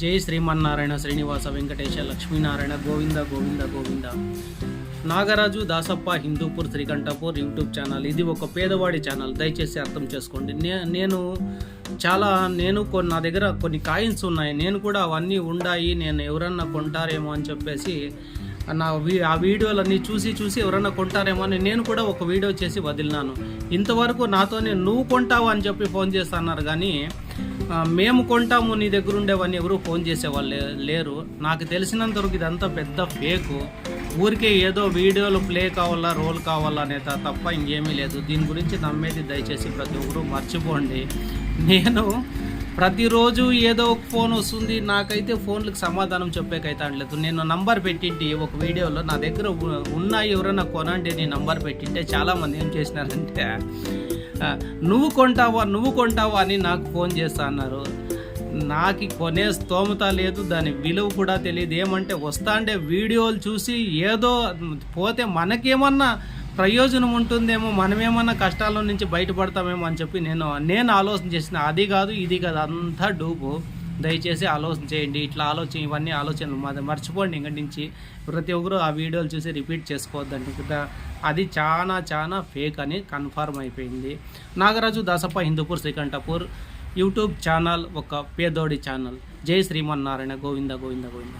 జై Srimannarayana Srinivasa Venkatesha Lakshminarayana Govinda Govinda Govinda. Nagaraju Dasappa Hindupur Srikanthapur YouTube channel. ఇది ఒక పేదవాడి ఛానల్. దయచేసి అర్థం చేసుకోండి. నే నేను చాలా నేను కొన్ని నా దగ్గర కొన్ని కాయిన్స్ ఉన్నాయి. నేను కూడా అవన్నీ ఉండాయి. నేను ఎవరన్నా కొంటారేమో అని చెప్పేసి నా వీ ఆ వీడియోలన్నీ చూసి చూసి ఎవరన్నా కొంటారేమో అని నేను కూడా ఒక వీడియో చేసి వదిలినాను. ఇంతవరకు నాతోనే నువ్వు కొంటావు అని చెప్పి ఫోన్ చేస్తున్నారు కానీ మేము కొంటాము నీ దగ్గర ఉండేవన్నీ ఎవరు ఫోన్ చేసేవాళ్ళు లేరు. నాకు తెలిసినంత వరకు ఇదంతా పెద్ద ఫేకు. ఊరికే ఏదో వీడియోలు ప్లే కావాలా రోల్ కావాలా అనే తప్ప ఇంకేమీ లేదు. దీని గురించి నమ్మేది దయచేసి ప్రతి ఒక్కరు మర్చిపోండి. నేను ప్రతిరోజు ఏదో ఒక ఫోన్ వస్తుంది. నాకైతే ఫోన్లకు సమాధానం చెప్పేకైతే అనలేదు నేను నంబర్ పెట్టింటి ఒక వీడియోలో. నా దగ్గర ఉన్నాయి ఎవరైనా కొనండి నీ నంబర్ పెట్టింటే చాలామంది ఏం చేసినారంటే నువ్వు కొంటావా నువ్వు కొంటావా అని నాకు ఫోన్ చేస్తా అన్నారు. నాకు కొనే స్తోమత లేదు దాని విలువ కూడా తెలియదు. ఏమంటే వస్తాండే వీడియోలు చూసి ఏదో పోతే మనకేమన్నా ప్రయోజనం ఉంటుందేమో మనమేమన్నా కష్టాల నుంచి బయటపడతామేమో అని చెప్పి నేను నేను ఆలోచన చేసిన అది కాదు ఇది కాదు అంతా డూబు దయచేసి ఆలోచన చేయండి. ఇట్లా ఆలోచన ఇవన్నీ ఆలోచనలు మాది మర్చిపోండి ఇంక నుంచి. ప్రతి ఒక్కరు ఆ వీడియోలు చూసి రిపీట్ చేసుకోవద్దండి. అది చాలా చాలా ఫేక్ అని కన్ఫర్మ్ అయిపోయింది. నాగరాజు దాసప్ప హిందూపూర్ శ్రీకంఠపూర్ యూట్యూబ్ ఛానల్ ఒక పేదోడి ఛానల్. జై శ్రీమన్నారాయణ గోవింద గోవింద గోవింద.